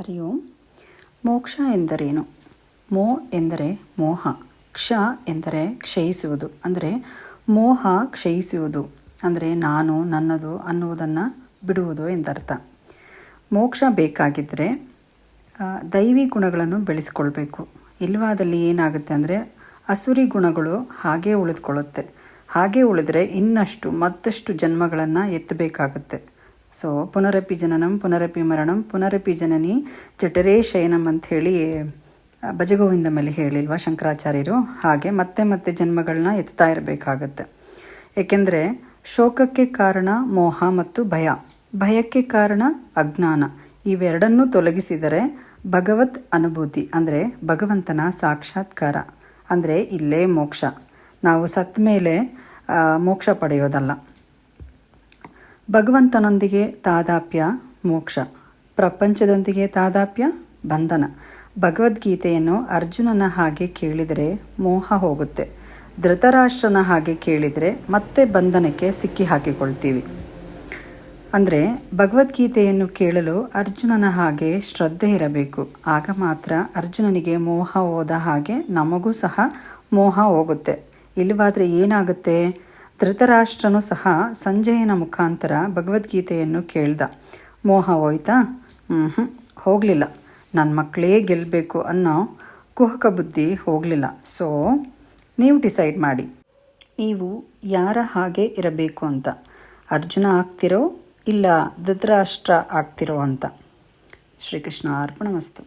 ಹರಿ ಓಂ ಮೋಕ್ಷ ಎಂದರೇನು? ಮೋ ಎಂದರೆ ಮೋಹ, ಕ್ಷ ಎಂದರೆ ಕ್ಷಯಿಸುವುದು. ಅಂದರೆ ಮೋಹ ಕ್ಷಯಿಸುವುದು, ಅಂದರೆ ನಾನು, ನನ್ನದು ಅನ್ನುವುದನ್ನು ಬಿಡುವುದು ಎಂದರ್ಥ. ಮೋಕ್ಷ ಬೇಕಾಗಿದ್ದರೆ ದೈವಿ ಗುಣಗಳನ್ನು ಬೆಳೆಸ್ಕೊಳ್ಬೇಕು. ಇಲ್ಲವಾದಲ್ಲಿ ಏನಾಗುತ್ತೆ ಅಂದರೆ, ಅಸುರಿ ಗುಣಗಳು ಹಾಗೇ ಉಳಿದುಕೊಳ್ಳುತ್ತೆ. ಹಾಗೆ ಉಳಿದ್ರೆ ಇನ್ನಷ್ಟು, ಮತ್ತಷ್ಟು ಜನ್ಮಗಳನ್ನು ಎತ್ತಬೇಕಾಗುತ್ತೆ. ಸೊ ಪುನರಪಿ ಜನನಂ ಪುನರಪಿ ಮರಣಂ ಪುನರಪಿ ಜನನಿ ಜಠರೇ ಶಯನಂ ಅಂತ ಹೇಳಿ ಆ, ಭಜಗೋವಿಂದ ಮೇಲೆ ಹೇಳಿಲ್ವಾ ಶಂಕರಾಚಾರ್ಯರು? ಹಾಗೆ ಮತ್ತೆ ಮತ್ತೆ ಜನ್ಮಗಳನ್ನ ಎತ್ತಾ ಇರಬೇಕಾಗತ್ತೆ. ಏಕೆಂದರೆ ಶೋಕಕ್ಕೆ ಕಾರಣ ಮೋಹ ಮತ್ತು ಭಯ. ಭಯಕ್ಕೆ ಕಾರಣ ಅಜ್ಞಾನ. ಇವೆರಡನ್ನೂ ತೊಲಗಿಸಿದರೆ ಭಗವತ್ ಅನುಭೂತಿ ಅಂದರೆ ಭಗವಂತನ ಸಾಕ್ಷಾತ್ಕಾರ ಅಂದರೆ ಇಲ್ಲೇ ಮೋಕ್ಷ. ನಾವು ಸತ್ತ ಮೇಲೆ ಮೋಕ್ಷ ಪಡೆಯೋದಲ್ಲ. ಭಗವಂತನೊಂದಿಗೆ ತಾದಾಪ್ಯ, ಮೋಕ್ಷ. ಪ್ರಪಂಚದೊಂದಿಗೆ ತಾದಾಪ್ಯ, ಬಂಧನ. ಭಗವದ್ಗೀತೆಯನ್ನು ಅರ್ಜುನನ ಹಾಗೆ ಕೇಳಿದರೆ ಮೋಹ ಹೋಗುತ್ತೆ. ಧೃತರಾಷ್ಟ್ರನ ಹಾಗೆ ಕೇಳಿದರೆ ಮತ್ತೆ ಬಂಧನಕ್ಕೆ ಸಿಕ್ಕಿ ಹಾಕಿಕೊಳ್ತೀವಿ. ಅಂದರೆ ಭಗವದ್ಗೀತೆಯನ್ನು ಕೇಳಲು ಅರ್ಜುನನ ಹಾಗೆ ಶ್ರದ್ಧೆ ಇರಬೇಕು. ಆಗ ಮಾತ್ರ ಅರ್ಜುನನಿಗೆ ಮೋಹ ಹೋದ ಹಾಗೆ ನಮಗೂ ಸಹ ಮೋಹ ಹೋಗುತ್ತೆ. ಇಲ್ಲವಾದರೆ ಏನಾಗುತ್ತೆ? ಧೃತರಾಷ್ಟ್ರನು ಸಹ ಸಂಜಯನ ಮುಖಾಂತರ ಭಗವದ್ಗೀತೆಯನ್ನು ಕೇಳ್ದ. ಮೋಹ ಹೋಯ್ತಾ? ಹ್ಞೂ ಹೋಗಲಿಲ್ಲ. ನನ್ನ ಮಕ್ಕಳೇ ಗೆಲ್ಲಬೇಕು ಅನ್ನೋ ಕುಹಕ ಬುದ್ಧಿ ಹೋಗಲಿಲ್ಲ. ಸೊ, ನೀವು ಡಿಸೈಡ್ ಮಾಡಿ. ನೀವು ಯಾರ ಹಾಗೆ ಇರಬೇಕು ಅಂತ? ಅರ್ಜುನ ಆಗ್ತಿರೋ ಇಲ್ಲ ಧೃತರಾಷ್ಟ್ರ ಆಗ್ತಿರೋ ಅಂತ? ಶ್ರೀಕೃಷ್ಣ ಅರ್ಪಣ ಮಸ್ತು